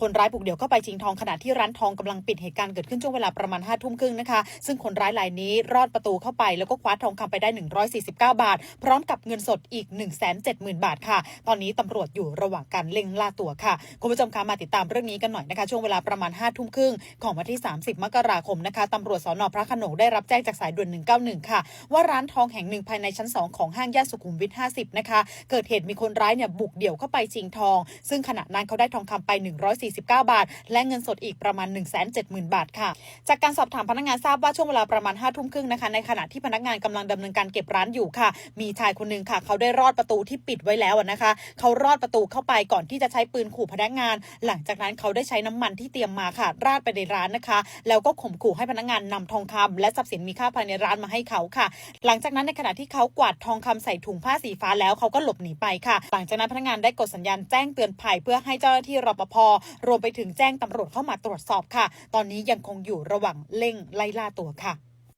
คนร้ายบุกเดี่ยวเข้าไปชิงทองขณะที่ร้านทองกำลังปิดเหตุการณ์เกิดขึ้นช่วงเวลาประมาณ5้าทุ่มครึ่งนะคะ ซึ่งคนร้ายรายนี้รอดประตูเข้าไปแล้วก็คว้าทองคำไปได้ 149 บาท พร้อมกับเงินสดอีก 1 7 0 0 0 0 บาทค่ะ ตอนนี้ตำรวจอยู่ระหว่างการเร่งล่าตัวค่ะ คุณผู้ชมคะมาติดตามเรื่องนี้กันหน่อยนะคะ ช่วงเวลาประมาณ5้าทุ่มครึ่งของวันที่ 30 มกราคมนะคะตำรวจสอนอพระขนงได้รับแจ้งจากสายด่วน 191 ค่ะ ว่าร้านทองแห่งหนึ่งภายในชั้น 2 ของห้างย่านสุขุมวิท 50 นะคะ เกิดเหตุมีคนร้ายเนี่ยบุกเดี่ยวเข้าไปชิงทอง ซึ่งขณะนั้นเขาได้ทองคำไป149 บาท และเงินสดอีกประมาณ 170,000 บาทค่ะ จากการสอบถามพนักงานทราบว่าช่วงเวลาประมาณ5้าทุ่มครึ่งนะคะในขณะที่พนักงานกำลังดำเนินการเก็บร้านอยู่ค่ะ มีชายคนหนึ่งค่ะ เขาได้รอดประตูที่ปิดไว้แล้วนะคะ เขารอดประตูเข้าไปก่อนที่จะใช้ปืนขู่พนักงาน หลังจากนั้นเขาได้ใช้น้ำมันที่เตรียมมาค่ะ ราดไปในร้านนะคะ แล้วก็ข่มขู่ให้พนักงานนำทองคำและทรัพย์สินมีค่าภายในร้านมาให้เขาค่ะ หลังจากนั้นในขณะที่เขากวาดทองคำใส่ถุงผ้าสีฟ้าแล้วเขาก็หลบหนีไปค่ะ หลังจากนั้นพนักงานได้กดสัญญาณแจ้งเตือนภัยเพื่อให้เจ้าหน้าที่รปภรวมไปถึงแจ้งตำรวจเข้ามาตรวจสอบค่ะ ตอนนี้ยังคงอยู่ระหว่างเร่งไล่ล่าตัวค่ะ